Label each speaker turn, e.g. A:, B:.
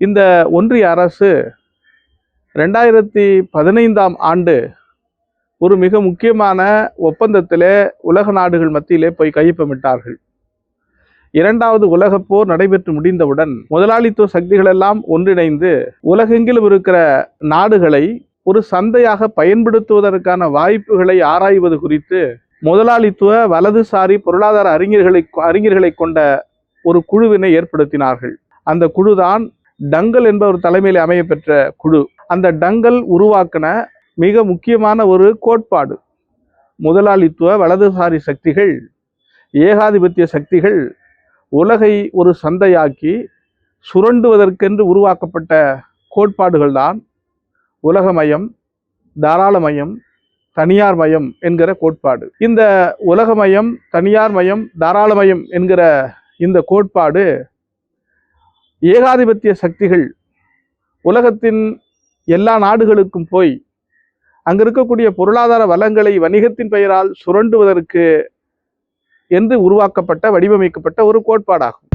A: இந்த ஒன்றிய அரசு ரெண்டாயிரத்தி பதினைந்தாம் ஆண்டு ஒரு மிக முக்கியமான ஒப்பந்தத்திலே உலக நாடுகள் மத்தியிலே போய் கையொப்பமிட்டார்கள். இரண்டாவது உலகப் போர் நடைபெற்று முடிந்தவுடன் முதலாளித்துவ சக்திகளெல்லாம் ஒன்றிணைந்து உலகெங்கிலும் இருக்கிற நாடுகளை ஒரு சந்தையாக பயன்படுத்துவதற்கான வாய்ப்புகளை ஆராய்வது குறித்து முதலாளித்துவ வலதுசாரி பொருளாதார அறிஞர்களை அறிஞர்களை கொண்ட ஒரு குழுவினை ஏற்படுத்தினார்கள். அந்த குழுதான் டங்கல் என்பவர் தலைமையில் அமையப்பெற்ற குழு. அந்த டங்கல் உருவாக்கின மிக முக்கியமான ஒரு கோட்பாடு. முதலாளித்துவ வலதுசாரி சக்திகள் ஏகாதிபத்திய சக்திகள் உலகை ஒரு சந்தையாக்கி சுரண்டுவதற்கென்று உருவாக்கப்பட்ட கோட்பாடுகள் தான் உலகமயம் தாராளமயம் தனியார் மயம் என்கிற கோட்பாடு. இந்த உலகமயம் தனியார் மயம் தாராளமயம் என்கிற இந்த கோட்பாடு ஏகாதிபத்திய சக்திகள் உலகத்தின் எல்லா நாடுகளுக்கும் போய் அங்க இருக்கக்கூடிய பொருளாதார வளங்களை வணிகத்தின் பெயரால் சுரண்டுவதற்கு என்று உருவாக்கப்பட்ட வடிவமைக்கப்பட்ட ஒரு கோட்பாடாகும்.